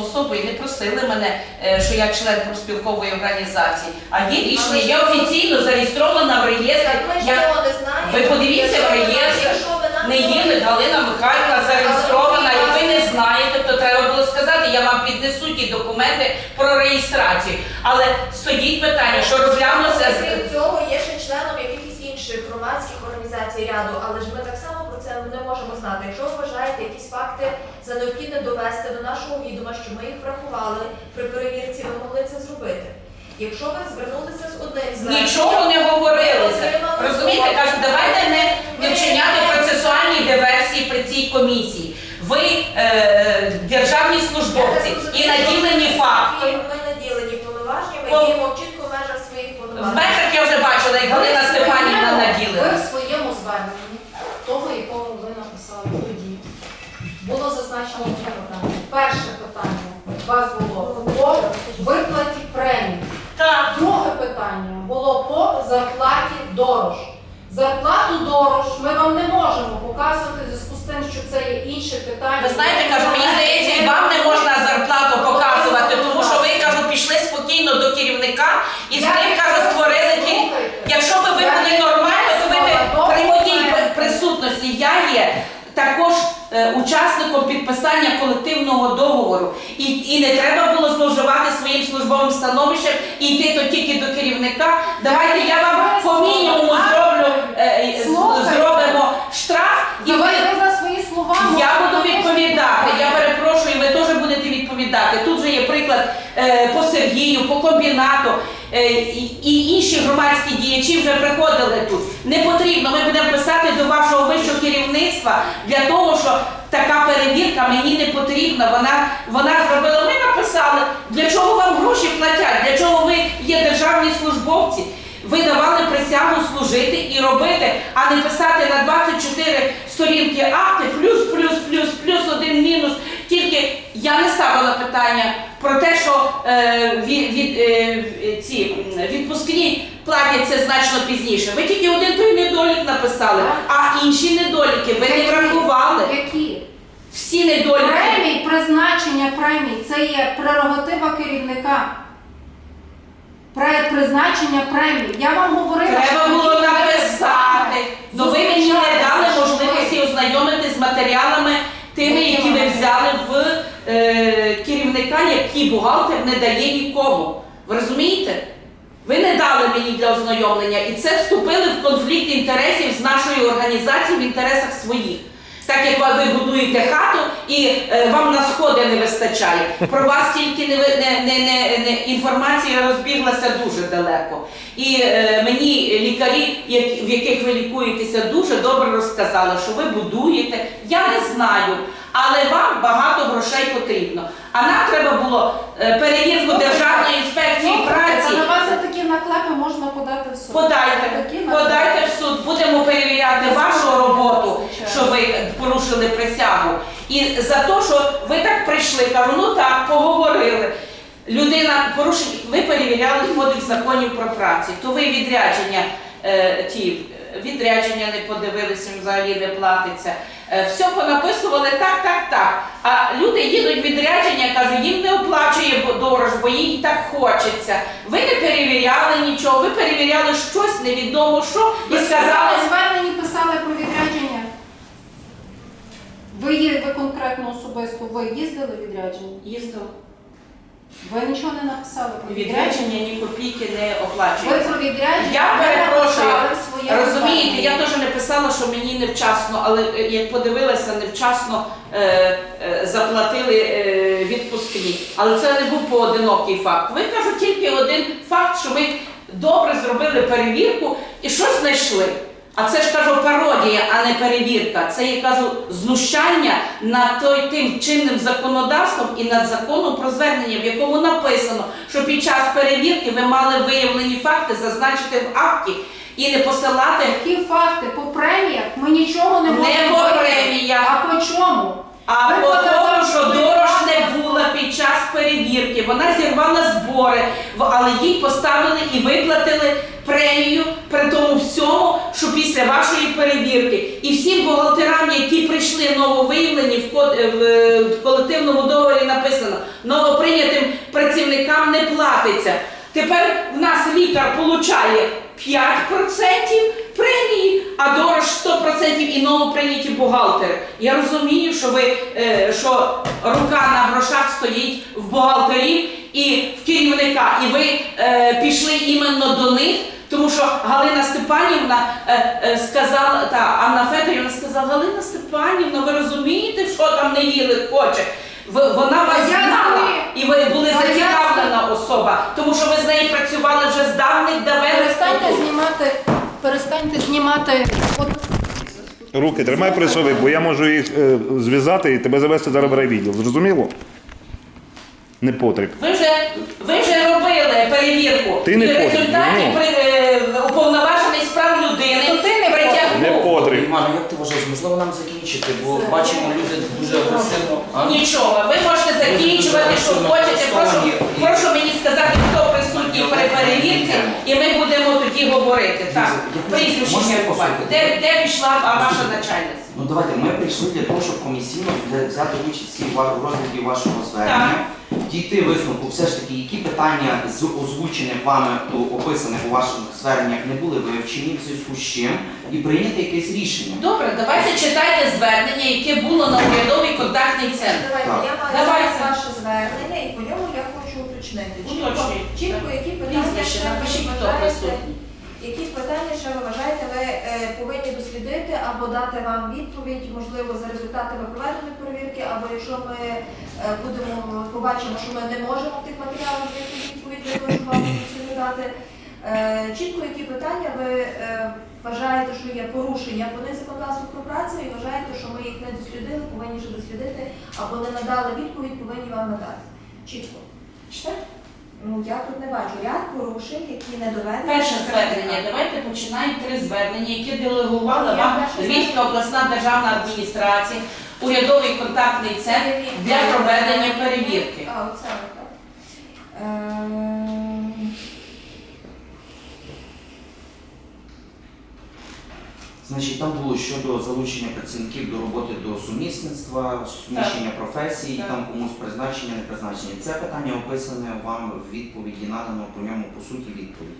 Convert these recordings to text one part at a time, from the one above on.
особу і не просили мене, е, що я член профспілкової організації. А є рішення, я офіційно зареєстрована в реєстрі. Я. Ви подивіться в реєстр. не є Галина Михайлівна зареєстрована, і ви не знаєте, то треба було сказати, я вам піднесу ті документи про реєстрацію. Але стоїть питання, що розглянуться з Крім цього, є ще членом якихось інших громадських організацій ряду, але ж ми так само про це не можемо знати. Якщо ви вважаєте якісь факти за необхідне довести до нашого відома, що ми їх врахували при перевірці, ви могли це зробити. Якщо ви звернулися з одним зверненням, Нічого не говорилося. Розумієте, кажуть, давайте не, не вчиняти процесуальні диверсії при цій комісії. Ви е, державні службовці і наділені фактом. Ми наділені повноваженнями, Пов- діємо чітко в межах своїх В повноважень. межах я вже бачила, як Галина Степанівна Ви наділена. в своєму зверненні, того, якого ви написали тоді, було зазначено дві питання. Перше питання у вас було по виплаті премій. Так. Друге питання було по зарплаті дорож. Зарплату дорож ми вам не можемо показувати в зв'язку з тим, що це є інше питання. Ви знаєте, кажу, мені здається, і вам не можна зарплату показувати, тому що ви кажу, пішли спокійно до керівника і з ним кажу, створили кер- Якщо б ви були нормально, то ви б при моїй присутності я є також е, учасником підписання колективного договору. І, і не треба було зловживати своїм службовим становищем і йти то тільки до керівника. Давайте я вам по мінімуму зроблю е, е, з- Слухайте. зробимо штраф і І ви. ви за свої слова Я можете буду відповідати. Я перепрошую, ви теж будете відповідати. Тут же є приклад е, по Сергію, по комбінату е, і інші громадські діячі вже приходили тут. Не потрібно. Ми будемо писати до вашого вищого керівництва для того, що така перевірка мені не потрібна. Вона вона зробила. Ми написали, для чого вам гроші платять, для чого ви є державні службовці. Ви давали присягу служити і робити, а не писати на 24 сторінки акти, плюс, плюс, плюс, плюс, один мінус. Тільки я не ставила питання про те, що е, від, від, е, ці відпускні платяться значно пізніше. Ви тільки один той недолік написали, а інші недоліки ви не врахували. Які? Всі недоліки. Премій, призначення премій це є прерогатива керівника. Пре- Призначення премій. Я вам говорила, Треба що було тоді написати. Ну ви мені не дали можливості ознайомити з матеріалами тими, які ви взяли е, керівника, які бухгалтер не дає нікому. Ви розумієте? Ви не дали мені для ознайомлення, і це вступили в конфлікт інтересів з нашою організацією в інтересах своїх. Так як ви будуєте хату і е, вам на сходи не вистачає. Про вас тільки не, не, не, не, не інформація розбіглася дуже далеко. І е, мені лікарі, як- в яких ви лікуєтеся, дуже добре розказали, що ви будуєте. Я не знаю, але вам багато грошей потрібно. А нам треба було е, перевірку Державної інспекції праці. На вас такі наклепи можна подати в суд. Подайте, Такі наклепи. подайте в суд, будемо перевіряти вашу роботу. Що ви порушили присягу. І за те, що ви так прийшли, кажу, ну так, поговорили. Людина порушить, ви перевіряли кодекс законів про працю, то ви відрядження, е, ті, відрядження не подивилися, взагалі не платиться. Е, все понаписували так, так, так. А люди їдуть відрядження, кажуть, їм не оплачує дорож, бо їй так хочеться. Ви не перевіряли нічого, ви перевіряли щось невідомо що і сказали, звернені писали про відрядження. Ви, конкретно особисто ви їздили в відрядження? Їздила. Ви нічого не написали про відрядження? Ні копійки не Ви про відрядження Я не перепрошую. написали в своєму Розумієте, я зверненні. теж не писала, що мені невчасно, але е, як подивилася, невчасно е, е, заплатили е, відпускні. Але це не був поодинокий факт. Ви кажу, тільки один факт, що ми добре зробили перевірку і щось знайшли. А це ж кажу пародія, а не перевірка. Це я кажу знущання над той тим чинним законодавством і над законом про звернення, в якому написано, що під час перевірки ви мали виявлені факти зазначити в акті і не посилати Які факти по преміях ми нічого не не по преміях, А по чому? а Ви по тому, що що дорож перевірки, вона зірвала збори, але їй поставили і виплатили премію при тому всьому, що після вашої перевірки. І всім бухгалтерам, які прийшли нововиявлені в, е, е, колективному договорі написано, новоприйнятим працівникам не платиться. Тепер в нас лікар получає 5% премії, 100% і новоприйняті бухгалтери. Я розумію, що ви е, що рука на грошах стоїть в бухгалтерів і в керівника, і ви е, пішли іменно до них. Тому що Галина Степанівна е, е, сказала, та Анна Федорівна сказала, Галина Степанівна, ви розумієте, що там не їли хоче? Вона вас знала, і ви були зацікавлена особа, тому що ви з нею працювали вже з давних давен. Перестаньте знімати, перестаньте знімати. Руки тримай при собі, бо я можу їх е, зв'язати і тебе завести зараз в райвідділ. Зрозуміло? Не потріб. Ви вже, ви вже робили перевірку. Ти не і в потріб, результаті ну. при, е, уповноважений з прав людини То ти не притягнув. Не потріб. Івана, як ти вважаєш, можливо нам закінчити, бо бачимо, люди дуже агресивно. А? Нічого, ви можете закінчувати, що хочете. Прошу, прошу мені сказати, хто присутній при перевірці, і ми будемо тоді говорити. Так, прізвище побачити. Де, де пішла ваша начальниця? Ну давайте, ми прийшли для того, щоб комісійно взяти участь в розгляді вашого звернення, дійти висновку все ж таки, які питання з озвучених вами о, описаних у ваших зверненнях не були вивчені в зв'язку з чим, і прийняти якесь рішення. Добре, давайте читайте звернення, яке було на урядовий контактний центр. Давайте, я маю ваше звернення і по ньому я хочу уточнити. Чітко, Уточнюй. чітко які питання Прізвище, ще ви хто вважаєте, присутній. які питання ще ви вважаєте, ви е, повинні дослідити або дати вам відповідь, можливо, за результатами проведеної перевірки, або якщо ми е, будемо побачимо, що ми не можемо в тих матеріалах знайти відповідь того, щоб вам дати. Е, Чітко, які питання ви е, вважаєте, що є порушення по них законодавству про працю, і вважаєте, що ми їх не дослідили, повинні ще дослідити, або не надали відповідь, повинні вам надати. Чітко. Читайте? Ну я тут не бачу ряд порушень, які не доведені. Перше звернення. Давайте починаємо три звернення, які делегувала вам перше Львівська обласна державна адміністрація, урядовий контактний центр для проведення перевірки. А, оце так. Значить, там було щодо залучення працівників до роботи до сумісництва, суміщення професій, Так. там комусь призначення, не призначення. Це питання описане вам в відповіді, надано по ньому по суті відповідь.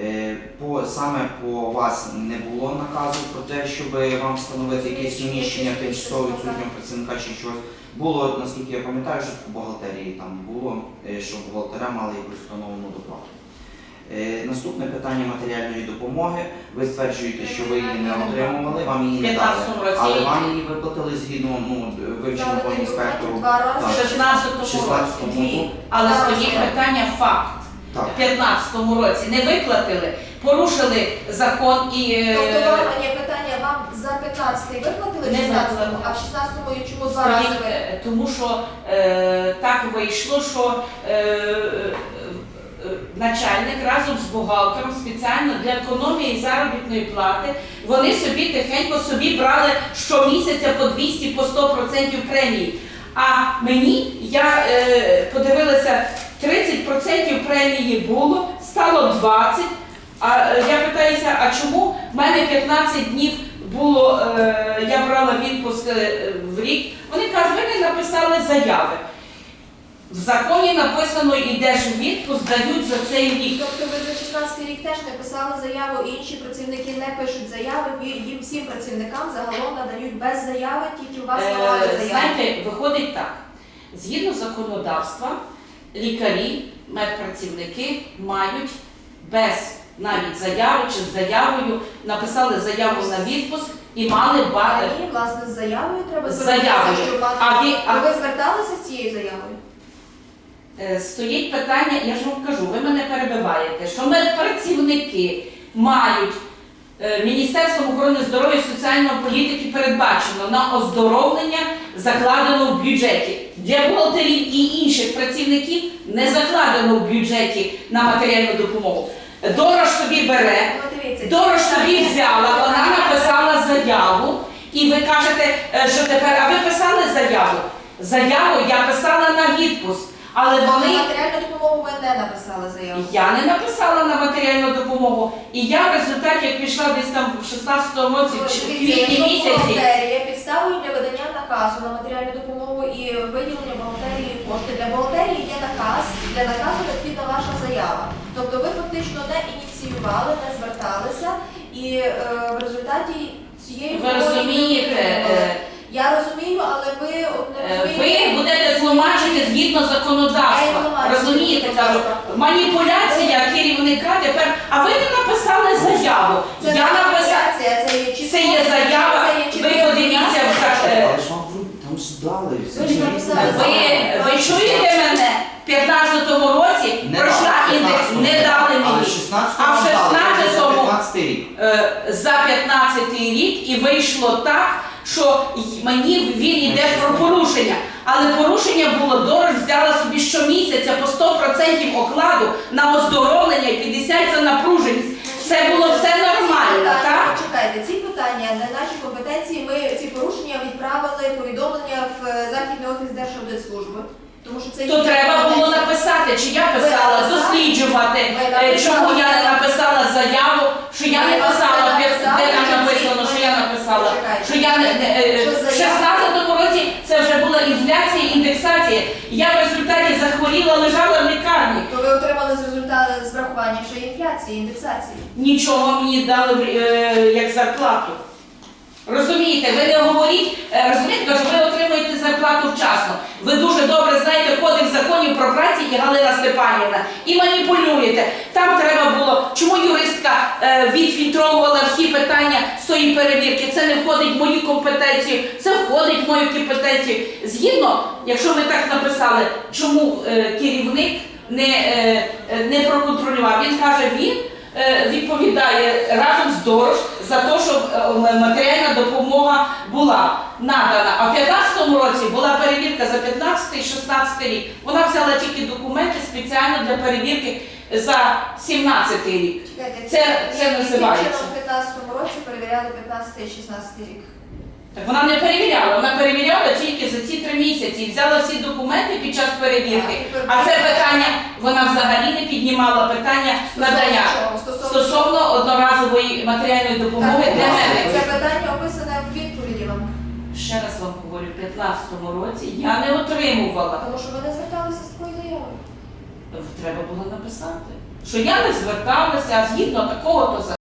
Е, По, саме по вас не було наказу про те, щоб вам встановити якесь суміщення тимчасово відсутнього працівника чи щось. Було, наскільки я пам'ятаю, що по бухгалтерії там було, е, що бухгалтера мали якусь встановлену доплату. Е, Наступне питання матеріальної допомоги. Ви стверджуєте, що ви її не отримували, вам її не дали. Але вам її виплатили згідно ну, вивченого інспектору. Так. В 16-му 16-му році. Але стоїть питання факт. Так. В 15-му році не виплатили, порушили закон і е, Тобто вам є питання, вам за 15 виплатили в Не 16-му, а в 16-му чому два рази е, тому що е, так вийшло, що е, начальник разом з бухгалтером спеціально для економії заробітної плати вони собі тихенько собі брали щомісяця по 200 по 100% премії. А мені я е, подивилася 30% премії було, стало 20. А е, я питаюся, а чому в мене 15 днів було, е, я брала відпуск е, в рік. Вони кажуть, ви не написали заяви. В законі написано, йдеш в відпуск, дають за цей рік. Тобто ви за 16 рік теж не писали заяву, і інші працівники не пишуть заяви, їм всім працівникам загалом надають без заяви, тільки у вас Е, немає заяви. Знаєте, виходить так. Згідно законодавства, лікарі, медпрацівники мають без навіть заяви чи з заявою написали заяву на відпуск і мали А ні, власне, з заявою треба З звернутися, заявою. щоб мати- А ви- а- ви зверталися з цією заявою? Е, Стоїть питання, я ж вам кажу, ви мене перебиваєте, що медпрацівники мають е, Міністерством охорони здоров'я і соціальної політики передбачено на оздоровлення закладено в бюджеті. Для бухгалтерів і інших працівників не закладено в бюджеті на матеріальну допомогу. Дорож собі бере, Ну, Дорож собі взяла, вона написала заяву, і ви кажете, е, що тепер, а ви писали заяву? Заяву я писала на відпуск. Але На матеріальну допомогу ви не написали заяву. я не написала на матеріальну допомогу. І я в результаті, як пішла десь там в 16-му році, в квітні місяці, бухгалтерія підставою для видання наказу на матеріальну допомогу і виділення бухгалтерії кошти для бухгалтерії є наказ, для наказу необхідна ваша заява. Тобто ви фактично не ініціювали, не зверталися, і е, в результаті цієї ви розумієте, Я розумію, але ви Е, розумієте. Ви будете тлумачити згідно законодавства. Розумієте, кажу, маніпуляція керівника тепер. А ви не написали заяву. Це Я написала. це є Це є заява. Ви подивіться в. Ви. Ви, чуєте мене? В 15-му році Не пройшла індекс, не дали мені. А в 16-му 15 рік. Е, за 15 рік і вийшло так, що й- мені він йде про порушення. Але порушення було дорож взяла собі щомісяця по 100% окладу на оздоровлення і 50 за напруженість. Це було все нормально, Питання, так? Почекайте, ці питання не наші компетенції. Ми ці порушення відправили повідомлення в е, Західний офіс Держаудитслужби. Тому що це То треба було написати, чи я писала, досліджувати, Ви е, чому я не написала заяву, що я не писала, де там що написано, ці- що я що я не, не, е, Що в заява? 16-му році це вже була інфляція, індексація. Я в результаті захворіла, лежала в лікарні. То ви отримали з результату з врахуванням ще індексації, індексації. Нічого мені дали е, як зарплату. Розумієте, ви не говоріть, е, розумієте, кажу, ви отримуєте зарплату вчасно. Ви дуже добре знаєте законів про працю і Галина Степанівна і маніпулюєте. Там треба було, чому юристка е, відфільтровувала всі питання з тої перевірки. Це не входить в мою компетенцію, це входить в мою компетенцію. Згідно, якщо ви так написали, чому е, керівник не, е, е, не проконтролював. Він каже, він відповідає разом з Дорож за те, щоб е, матеріальна допомога була надана. А в 2015 році була перевірка за 15-16 рік. Вона взяла тільки документи спеціально для перевірки за 17 рік. Чекайте, Це- це яким називається. чином В 15-му році перевіряли 15 і 16 рік. Так вона не перевіряла, вона перевіряла тільки за ці три місяці. Взяла всі документи під час перевірки. А це питання вона взагалі не піднімала питання надання чого? Стосовно одноразової матеріальної допомоги для мене. Це питання описане в відповіді вам. Ще раз вам говорю, в 15-му році я не отримувала. Тому що ви не зверталися з такою заявою. Треба було написати, що я не зверталася, згідно такого то